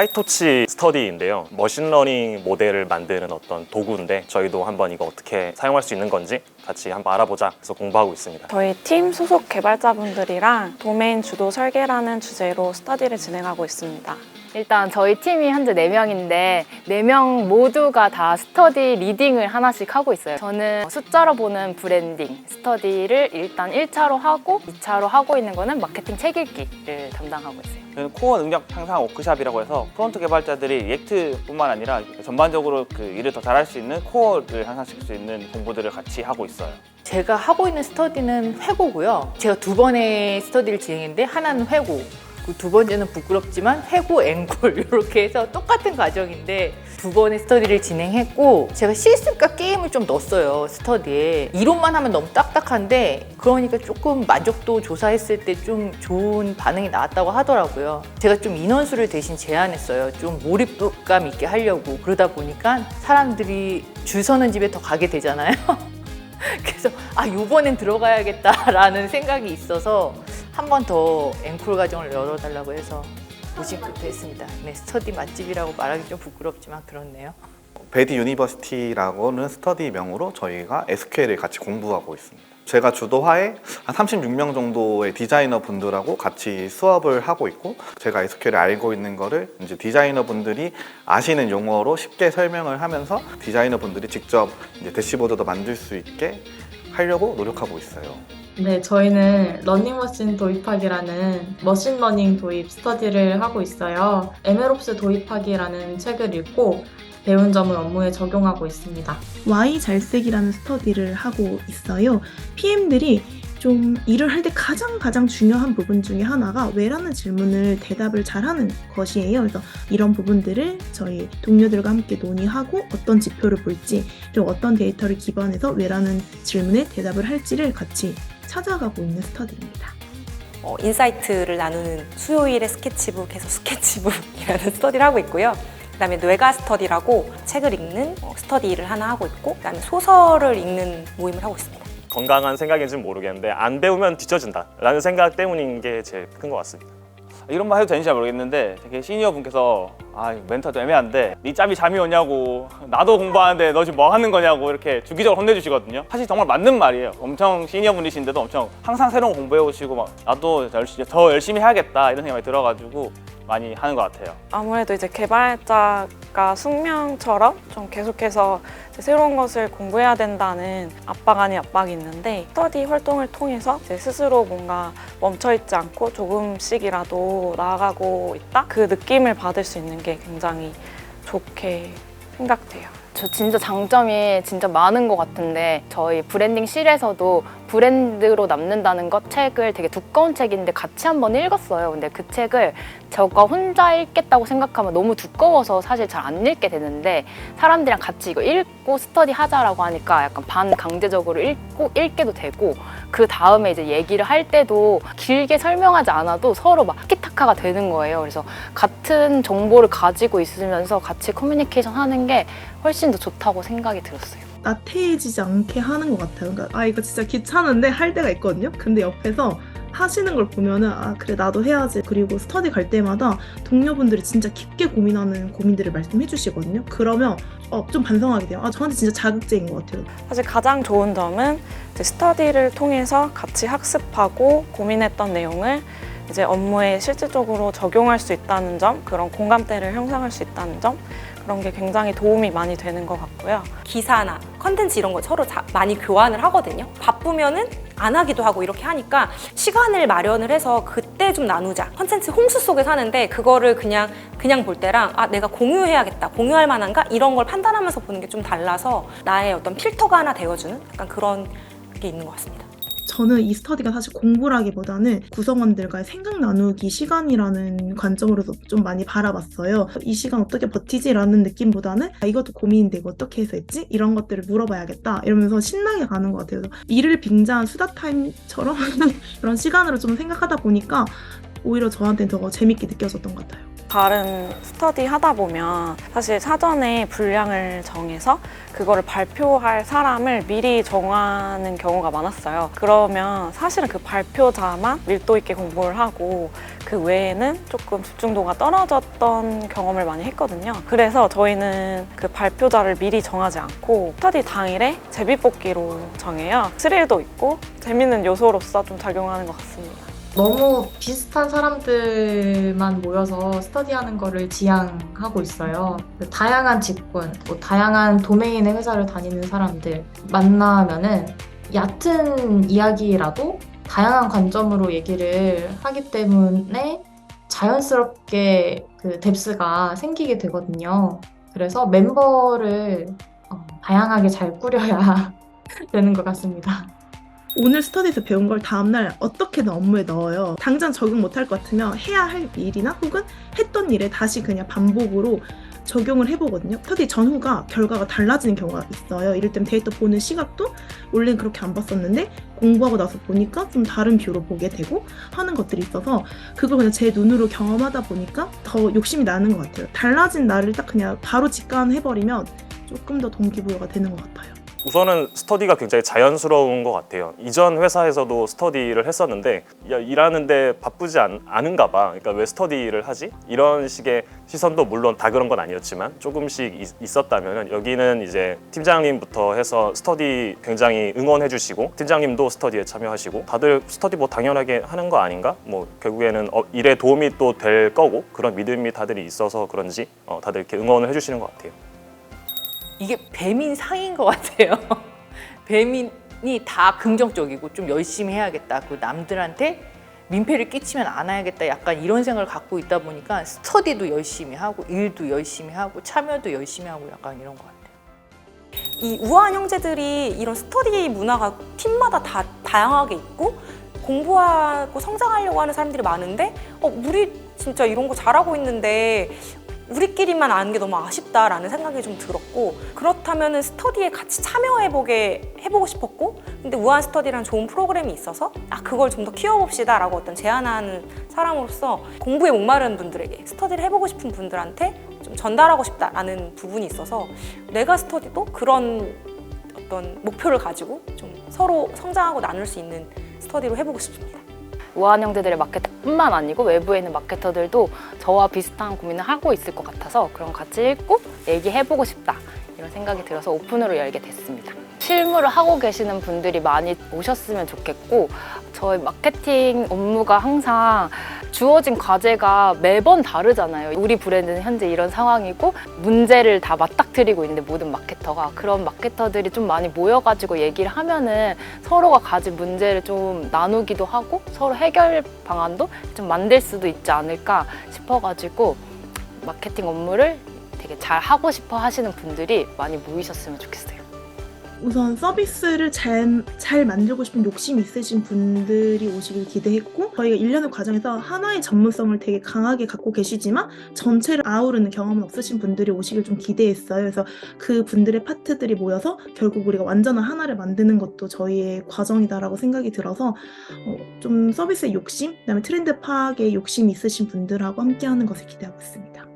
파이토치 스터디인데요. 머신러닝 모델을 만드는 어떤 도구인데 저희도 한번 이거 어떻게 사용할 수 있는 건지 같이 한번 알아보자 해서 공부하고 있습니다. 저희 팀 소속 개발자분들이랑 도메인 주도 설계라는 주제로 스터디를 진행하고 있습니다. 일단 저희 팀이 현재 4명인데 4명 모두가 다 스터디 리딩을 하나씩 하고 있어요. 저는 숫자로 보는 브랜딩 스터디를 일단 1차로 하고 2차로 하고 있는 거는 마케팅 책 읽기를 담당하고 있어요. 저는 코어 능력 향상 워크샵이라고 해서 프론트 개발자들이 리액트뿐만 아니라 전반적으로 그 일을 더 잘할 수 있는 코어를 향상시킬 수 있는 공부들을 같이 하고 있어요. 제가 하고 있는 스터디는 회고고요. 제가 두 번의 스터디를 진행했는데 하나는 회고, 그 두 번째는 부끄럽지만 회고 앵콜 이렇게 해서 똑같은 과정인데 두 번의 스터디를 진행했고 제가 시스템과 게임을 좀 넣었어요 스터디에. 이론만 하면 너무 딱딱한데 그러니까 조금 만족도 조사했을 때 좀 좋은 반응이 나왔다고 하더라고요. 제가 좀 인원수를 대신 제한했어요. 좀 몰입감 있게 하려고. 그러다 보니까 사람들이 줄 서는 집에 더 가게 되잖아요. 그래서 아 요번엔 들어가야겠다라는 생각이 있어서 한 번 더 앵콜 과정을 열어달라고 해서 오신 끝에 했습니다. 네, 스터디 맛집이라고 말하기 좀 부끄럽지만 그렇네요. 베디 유니버시티라고는 스터디 명으로 저희가 SQL을 같이 공부하고 있습니다. 제가 주도하에 한 36명 정도의 디자이너 분들하고 같이 수업을 하고 있고 제가 SQL을 알고 있는 거를 이제 디자이너 분들이 아시는 용어로 쉽게 설명을 하면서 디자이너 분들이 직접 이제 대시보드도 만들 수 있게 하려고 노력하고 있어요. 네, 저희는 러닝머신 도입하기라는 머신러닝 도입 스터디를 하고 있어요. 에메롭스 도입하기라는 책을 읽고 배운 점을 업무에 적용하고 있습니다. Y 잘쓰기라는 스터디를 하고 있어요. PM들이 좀 일을 할 때 가장 가장 중요한 부분 중에 하나가 왜라는 질문을 대답을 잘하는 것이에요. 그래서 이런 부분들을 저희 동료들과 함께 논의하고 어떤 지표를 볼지 그리고 어떤 데이터를 기반해서 왜라는 질문에 대답을 할지를 같이 찾아가고 있는 스터디입니다. 어, 인사이트를 나누는 수요일에 스케치북에서 스케치북이라는 스터디를 하고 있고요. 그다음에 뇌가 스터디라고 책을 읽는 어, 스터디를 하나 하고 있고 그다음에 소설을 읽는 모임을 하고 있습니다. 건강한 생각인지는 모르겠는데 안 배우면 뒤처진다라는 생각 때문인 게 제일 큰 것 같습니다. 이런 말 해도 되는지 잘 모르겠는데 되게 시니어 분께서 아 멘트가 좀 애매한데 네 짬이 잠이 오냐고 나도 공부하는데 너 지금 뭐 하는 거냐고 이렇게 주기적으로 혼내주시거든요. 사실 정말 맞는 말이에요. 엄청 시니어 분이신데도 엄청 항상 새로운 거 공부해 오시고 막 나도 열심히- 더 열심히 해야겠다 이런 생각이 들어가지고 많이 하는 것 같아요. 아무래도 이제 개발자가 숙명처럼 좀 계속해서 새로운 것을 공부해야 된다는 압박 아닌 압박이 있는데 스터디 활동을 통해서 스스로 뭔가 멈춰있지 않고 조금씩이라도 나아가고 있다? 그 느낌을 받을 수 있는 게 굉장히 좋게 생각돼요. 저 진짜 장점이 진짜 많은 것 같은데 저희 브랜딩실에서도 브랜드로 남는다는 것 책을 되게 두꺼운 책인데 같이 한번 읽었어요. 근데 그 책을 저가 혼자 읽겠다고 생각하면 너무 두꺼워서 사실 잘 안 읽게 되는데 사람들이랑 같이 이거 읽고 스터디 하자라고 하니까 약간 반 강제적으로 읽고 읽게도 되고 그 다음에 이제 얘기를 할 때도 길게 설명하지 않아도 서로 막 티키타카가 되는 거예요. 그래서 같은 정보를 가지고 있으면서 같이 커뮤니케이션 하는 게 훨씬 더 좋다고 생각이 들었어요. 나태해지지 않게 하는 것 같아요. 그러니까 아 이거 진짜 귀찮은데 할 때가 있거든요. 근데 옆에서 하시는 걸 보면은 아 그래 나도 해야지. 그리고 스터디 갈 때마다 동료분들이 진짜 깊게 고민하는 고민들을 말씀해 주시거든요. 그러면 어, 좀 반성하게 돼요. 아 저한테 진짜 자극적인 것 같아요. 사실 가장 좋은 점은 스터디를 통해서 같이 학습하고 고민했던 내용을 이제 업무에 실질적으로 적용할 수 있다는 점, 그런 공감대를 형성할 수 있다는 점, 그런 게 굉장히 도움이 많이 되는 것 같고요. 기사나 컨텐츠 이런 거 서로 자- 많이 교환을 하거든요. 바쁘면은 안 하기도 하고 이렇게 하니까 시간을 마련을 해서 그때 좀 나누자. 컨텐츠 홍수 속에 사는데 그거를 그냥 그냥 볼 때랑 아 내가 공유해야겠다. 공유할 만한가 이런 걸 판단하면서 보는 게 좀 달라서 나의 어떤 필터가 하나 되어주는 약간 그런 게 있는 것 같습니다. 저는 이 스터디가 사실 공부라기보다는 구성원들과의 생각 나누기 시간이라는 관점으로서 좀 많이 바라봤어요. 이 시간 어떻게 버티지라는 느낌보다는 아, 이것도 이거 어떻게 해서 했지? 이런 것들을 물어봐야겠다 이러면서 신나게 가는 것 같아요. 일을 빙자한 수다 타임처럼 그런 시간으로 좀 생각하다 보니까 오히려 저한테는 더 재밌게 느껴졌던 것 같아요. 다른 스터디 하다 보면 사실 사전에 분량을 정해서 그거를 발표할 사람을 미리 정하는 경우가 많았어요. 그러면 사실은 그 발표자만 밀도 있게 공부를 하고 그 외에는 조금 집중도가 떨어졌던 경험을 많이 했거든요. 그래서 저희는 그 발표자를 미리 정하지 않고 스터디 당일에 제비뽑기로 정해요. 스릴도 있고 재밌는 요소로서 좀 작용하는 것 같습니다. 너무 비슷한 사람들만 모여서 스터디하는 거를 지향하고 있어요. 그 다양한 직군, 뭐 다양한 도메인의 회사를 다니는 사람들 만나면은 얕은 이야기라도 다양한 관점으로 얘기를 하기 때문에 자연스럽게 그 뎁스가 생기게 되거든요. 그래서 멤버를 어, 다양하게 잘 꾸려야 되는 것 같습니다. 오늘 스터디에서 배운 걸 다음날 어떻게든 업무에 넣어요. 당장 적용 못할 것 같으면 해야 할 일이나 혹은 했던 일에 다시 그냥 반복으로 적용을 해보거든요. 스터디 전후가 결과가 달라지는 경우가 있어요. 이럴 때면 데이터 보는 시각도 원래는 그렇게 안 봤었는데 공부하고 나서 보니까 좀 다른 뷰로 보게 되고 하는 것들이 있어서 그걸 그냥 제 눈으로 경험하다 보니까 더 욕심이 나는 것 같아요. 달라진 나를 딱 그냥 바로 직관해버리면 조금 더 동기부여가 되는 것 같아요. 우선은 스터디가 굉장히 자연스러운 것 같아요. 이전 회사에서도 스터디를 했었는데 야, 일하는데 바쁘지 않, 않은가 봐. 그러니까 왜 스터디를 하지? 이런 식의 시선도 물론 다 그런 건 아니었지만 조금씩 있, 있었다면 여기는 이제 팀장님부터 해서 스터디 굉장히 응원해 주시고 팀장님도 스터디에 참여하시고 다들 스터디 뭐 당연하게 하는 거 아닌가? 뭐 결국에는 어, 일에 도움이 또 될 거고 그런 믿음이 다들 있어서 그런지 어, 다들 이렇게 응원을 해주시는 것 같아요. 이게 배민 상인 것 같아요. 배민이 다 긍정적이고 좀 열심히 해야겠다. 그 남들한테 민폐를 끼치면 안 해야겠다. 약간 이런 생각을 갖고 있다 보니까 스터디도 열심히 하고 일도 열심히 하고 참여도 열심히 하고 약간 이런 것 같아요. 이 우아한 형제들이 이런 스터디 문화가 팀마다 다 다양하게 있고 공부하고 성장하려고 하는 사람들이 많은데 어, 우리 진짜 이런 거 잘하고 있는데 우리끼리만 아는 게 너무 아쉽다라는 생각이 좀 들었고 그렇다면 스터디에 같이 참여해보게 해보고 싶었고 근데 우아한 스터디라는 좋은 프로그램이 있어서 아 그걸 좀 더 키워봅시다라고 어떤 제안하는 사람으로서 공부에 목마른 분들에게 스터디를 해보고 싶은 분들한테 좀 전달하고 싶다라는 부분이 있어서 내가 스터디도 그런 어떤 목표를 가지고 좀 서로 성장하고 나눌 수 있는 스터디로 해보고 싶습니다. 우아한 형제들의 마케터뿐만 아니고 외부에 있는 마케터들도 저와 비슷한 고민을 하고 있을 것 같아서 그럼 같이 읽고 얘기해보고 싶다 이런 생각이 들어서 오픈으로 열게 됐습니다. 실무를 하고 계시는 분들이 많이 오셨으면 좋겠고 저희 마케팅 업무가 항상 주어진 과제가 매번 다르잖아요. 우리 브랜드는 현재 이런 상황이고 문제를 다 맞닥뜨리고 있는데 모든 마케터가 그런 마케터들이 좀 많이 모여가지고 얘기를 하면은 서로가 가진 문제를 좀 나누기도 하고 서로 해결 방안도 좀 만들 수도 있지 않을까 싶어가지고 마케팅 업무를 되게 잘 하고 싶어 하시는 분들이 많이 모이셨으면 좋겠어요. 우선 서비스를 잘, 잘 만들고 싶은 욕심이 있으신 분들이 오시길 기대했고 저희가 1년의 과정에서 하나의 전문성을 되게 강하게 갖고 계시지만 전체를 아우르는 경험은 없으신 분들이 오시길 좀 기대했어요. 그래서 그 분들의 파트들이 모여서 결국 우리가 완전한 하나를 만드는 것도 저희의 과정이다라고 생각이 들어서 어, 좀 서비스의 욕심, 그다음에 트렌드 파악에 욕심이 있으신 분들하고 함께하는 것을 기대하고 있습니다.